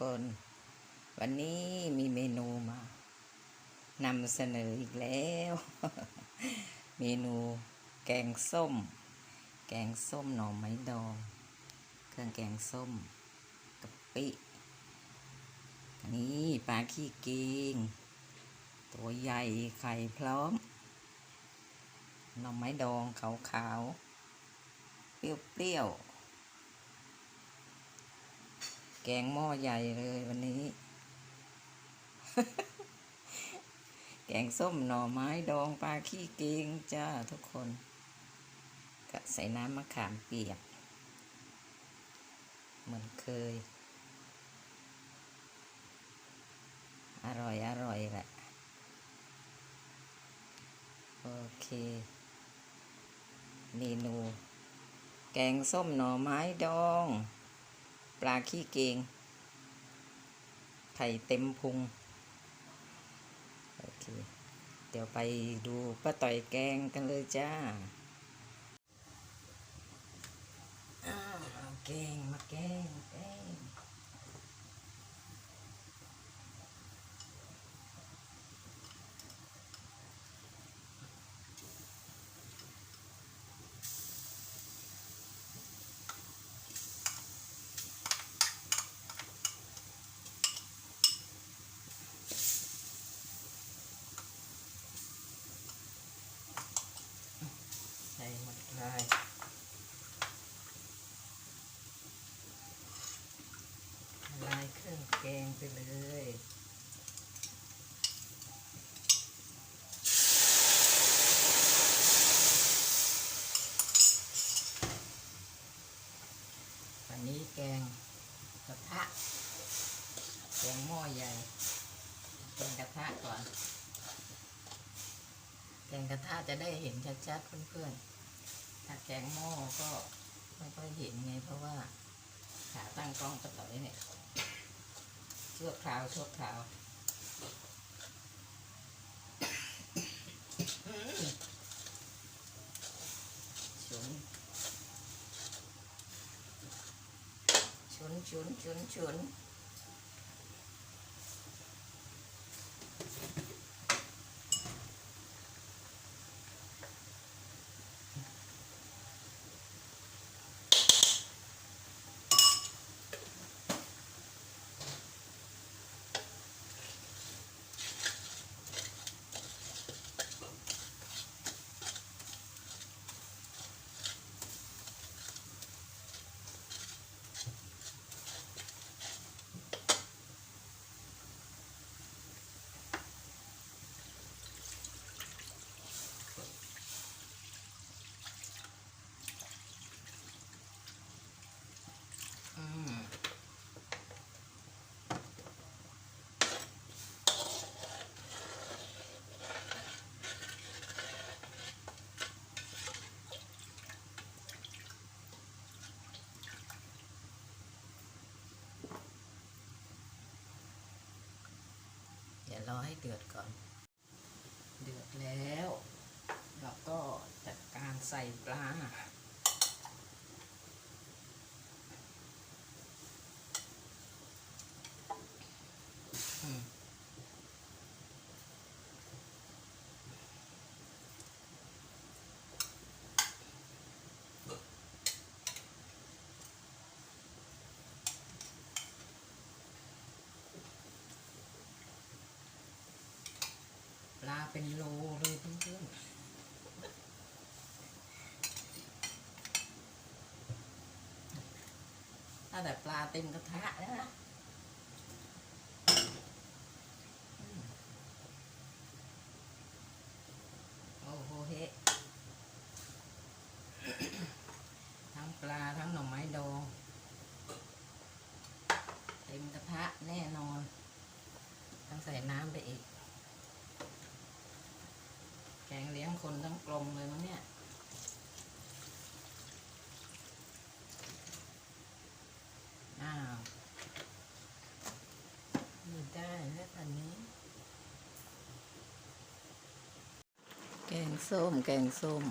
วัสดีจ้าทุกคน วันนี้มีเมนูมานำเสนออีกแล้ว เมนูแกงส้ม แกงส้มหน่อไม้ดอง เครื่องแกงส้มกะปินนี้ปลาขี้เกงตัวใหญ่ไข่พร้อมหน่อไม้ดองขาวๆเปรี้ยวๆ แกงหม้อใหญ่เลยวันนี้ แกงส้มหน่อไม้ดองปลาขี้เกงจ้าทุกคนก็ใส่น้ำมะขามเปียก เหมือนเคย อร่อยอร่อยแหละ โอเคเมนูแกงส้มหน่อไม้ดอง ปลาขี้เกง ไข่เต็มพุง โอเค เดี๋ยวไปดูป้าต่อยแกงกันเลยจ้าอ้าวเอาแกงมาแกงแกงใส่หมดเลยละลายเครื่องแกงไปเลยวันนี้แกงกระทะแกงหม้อใหญ่แกงกระทะก่อนแกงกระทะจะได้เห็นชัดๆเพื่อนๆ ถ้าแกงหม้อก็ไม่ค่อยเห็นไง เพราะว่าขาตั้งกล้องกระต่อยเนี่ยชั่วคราวชั่วคราวอืมฉุนฉุนฉุนฉุนฉุน รอให้เดือดก่อน เดือดแล้ว เราก็จัดการใส่ปลา ลาเป็นโลเลยเพื่อนๆถ้าแต่ปลาเต็มกระทะแล้วนะโอ้โหเฮทั้งปลาทั้งหน่อไม้ดองเต็มกระทะแน่นอน ต้องใส่น้ำไปอีก แกงเลี้ยงคนทั้งกลมเลยมั้งเนี่ยอ้าวม่ได้แล้วตอนนี้ แกงส้ม แกงส้ม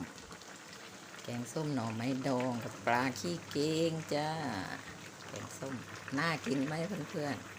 แกงส้มหน่อไม้ดองกับปลาขี้เกงจ้า แกงส้ม น่ากินไหมเพื่อนๆ